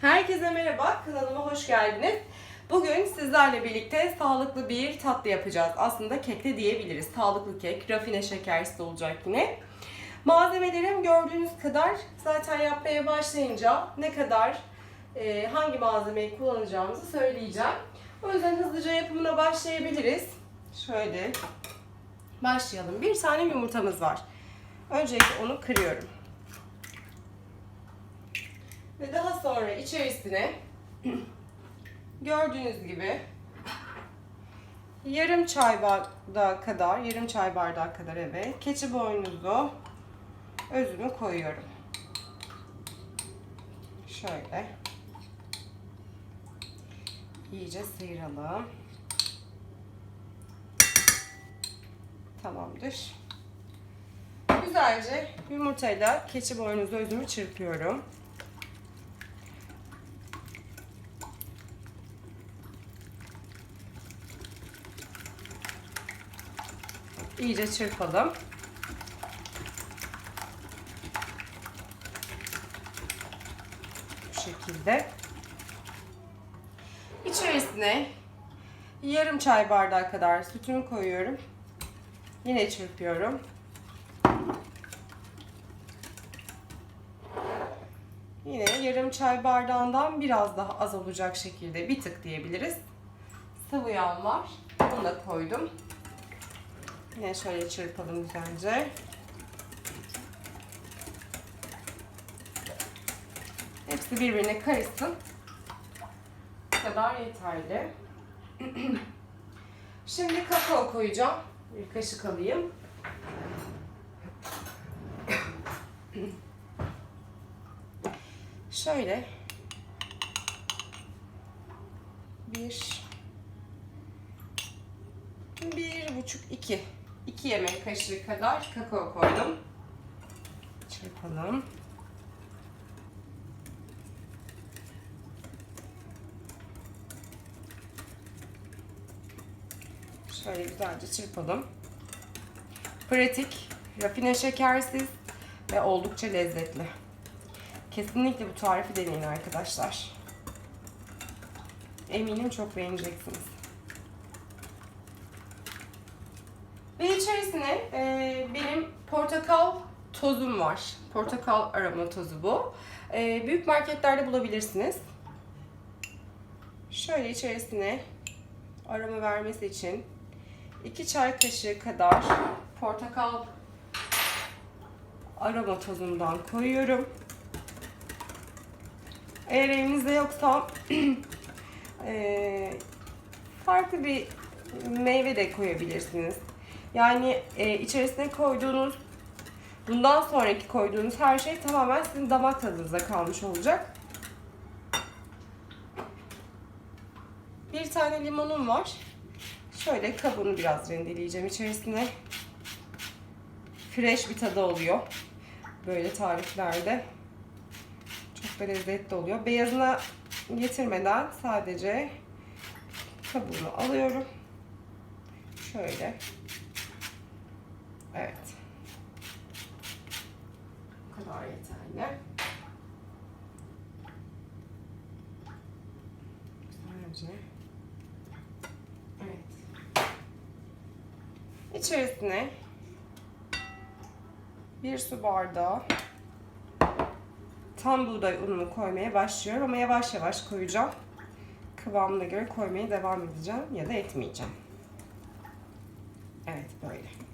Herkese merhaba, kanalıma hoş geldiniz. Bugün sizlerle birlikte sağlıklı bir tatlı yapacağız. Aslında kek de diyebiliriz. Sağlıklı kek, rafine şekersiz olacak yine. Malzemelerim gördüğünüz kadar zaten yapmaya başlayınca ne kadar e, hangi malzemeyi kullanacağımızı söyleyeceğim. O yüzden hızlıca yapımına başlayabiliriz. Şöyle başlayalım. Bir tane yumurtamız var. Öncelikle onu kırıyorum. Ve daha sonra içerisine gördüğünüz gibi yarım çay bardağı kadar, yarım çay bardağı kadar evet, keçi boynuzlu özümü koyuyorum. Şöyle. iyice sıyıralım. Tamamdır. Güzelce yumurtayla keçi boynuzlu özümü çırpıyorum. İyice çırpalım. Bu şekilde. İçerisine yarım çay bardağı kadar sütümü koyuyorum. Yine çırpıyorum. Yine yarım çay bardağından biraz daha az olacak şekilde bir tık diyebiliriz. Sıvı yağım var. Bunu da koydum. Yine şöyle çırpalım güzelce. Hepsi birbirine karışsın. Bu kadar yeterli. Şimdi kakao koyacağım. Bir kaşık alayım. Şöyle bir bir buçuk iki 2 yemek kaşığı kadar kakao koydum. Çırpalım. Şöyle güzelce çırpalım. Pratik, rafine şekersiz ve oldukça lezzetli. Kesinlikle bu tarifi deneyin arkadaşlar. Eminim çok beğeneceksiniz. Ve içerisine e, benim portakal tozum var. Portakal aroma tozu bu. E, büyük marketlerde bulabilirsiniz. Şöyle içerisine aroma vermesi için 2 çay kaşığı kadar portakal aroma tozundan koyuyorum. Eğer evinizde yoksa e, farklı bir meyve de koyabilirsiniz. Yani e, içerisine koyduğunuz, bundan sonraki koyduğunuz her şey tamamen sizin damak tadınıza kalmış olacak. Bir tane limonum var. Şöyle kabuğunu biraz rendeleyeceğim içerisine. Fresh bir tadı oluyor. Böyle tariflerde. Çok da lezzetli oluyor. Beyazına getirmeden sadece kabuğunu alıyorum. Şöyle. Evet. Bu kadar yeterli. Güzelce. Evet. İçerisine bir su bardağı tam buğday ununu koymaya başlıyorum ama yavaş yavaş koyacağım. Kıvamına göre koymaya devam edeceğim ya da etmeyeceğim. Evet böyle.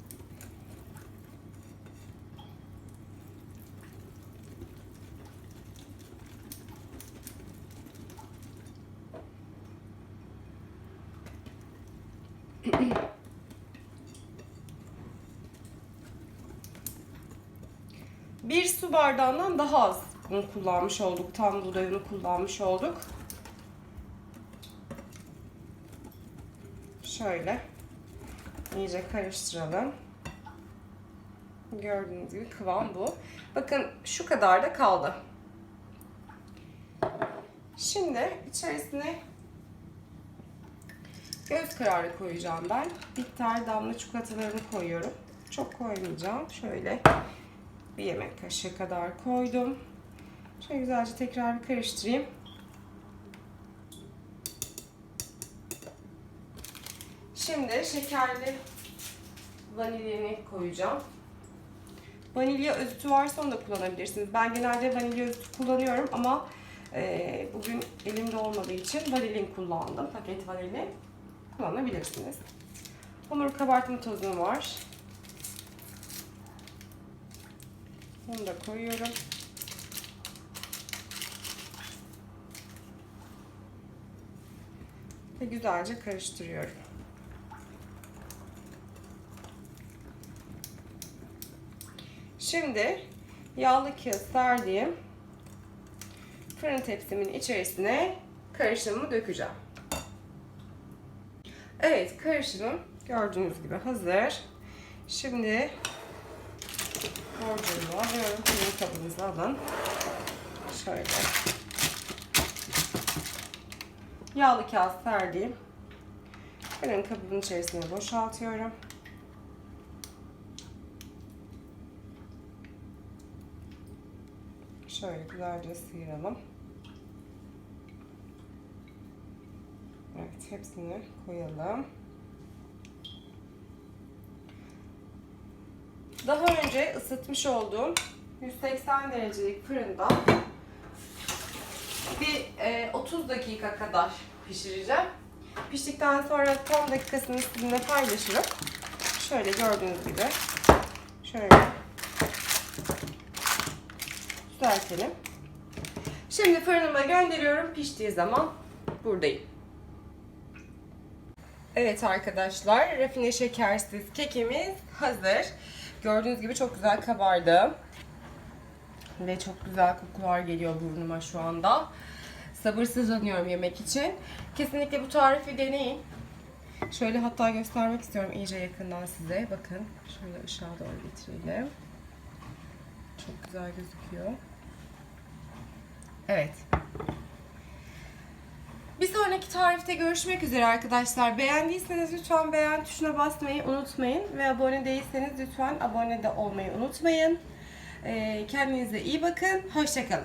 Bir su bardağından daha az un kullanmış olduk. Tam buğday unu kullanmış olduk. Şöyle iyice karıştıralım. Gördüğünüz gibi kıvam bu. Bakın şu kadar da kaldı. Şimdi içerisine Göz kararı koyacağım ben. Bitter damla çikolatalarını koyuyorum. Çok koymayacağım. Şöyle bir yemek kaşığı kadar koydum. Şöyle güzelce tekrar bir karıştırayım. Şimdi şekerli vanilyeni koyacağım. Vanilya özütü varsa onu da kullanabilirsiniz. Ben genelde vanilya özütü kullanıyorum ama e, bugün elimde olmadığı için vanilin kullandım. Paket vanilin kullanabilirsiniz. Hamur kabartma tozum var. Onu da koyuyorum. Ve güzelce karıştırıyorum. Şimdi yağlı kağıt serdiğim fırın tepsimin içerisine karışımımı dökeceğim. Evet karışımım gördüğünüz gibi hazır. Şimdi borcumu alıyorum. Fırın kabınızı alın. Şöyle. Yağlı kağıt serdiğim fırın kabının içerisine boşaltıyorum. Şöyle güzelce sıyıralım. Hepsini koyalım. Daha önce ısıtmış olduğum 180 derecelik fırında bir e, 30 dakika kadar pişireceğim. Piştikten sonra son dakikasını sizinle paylaşırım. Şöyle gördüğünüz gibi şöyle düzeltelim. Şimdi fırınıma gönderiyorum. Piştiği zaman buradayım. Evet arkadaşlar, rafine şekersiz kekimiz hazır. Gördüğünüz gibi çok güzel kabardı. Ve çok güzel kokular geliyor burnuma şu anda. Sabırsızlanıyorum yemek için. Kesinlikle bu tarifi deneyin. Şöyle hatta göstermek istiyorum iyice yakından size. Bakın şöyle ışığa doğru getirelim. Çok güzel gözüküyor. Evet. Sonraki tarifte görüşmek üzere arkadaşlar. Beğendiyseniz lütfen beğen tuşuna basmayı unutmayın. Ve abone değilseniz lütfen abone de olmayı unutmayın. Ee, Kendinize iyi bakın. Hoşçakalın.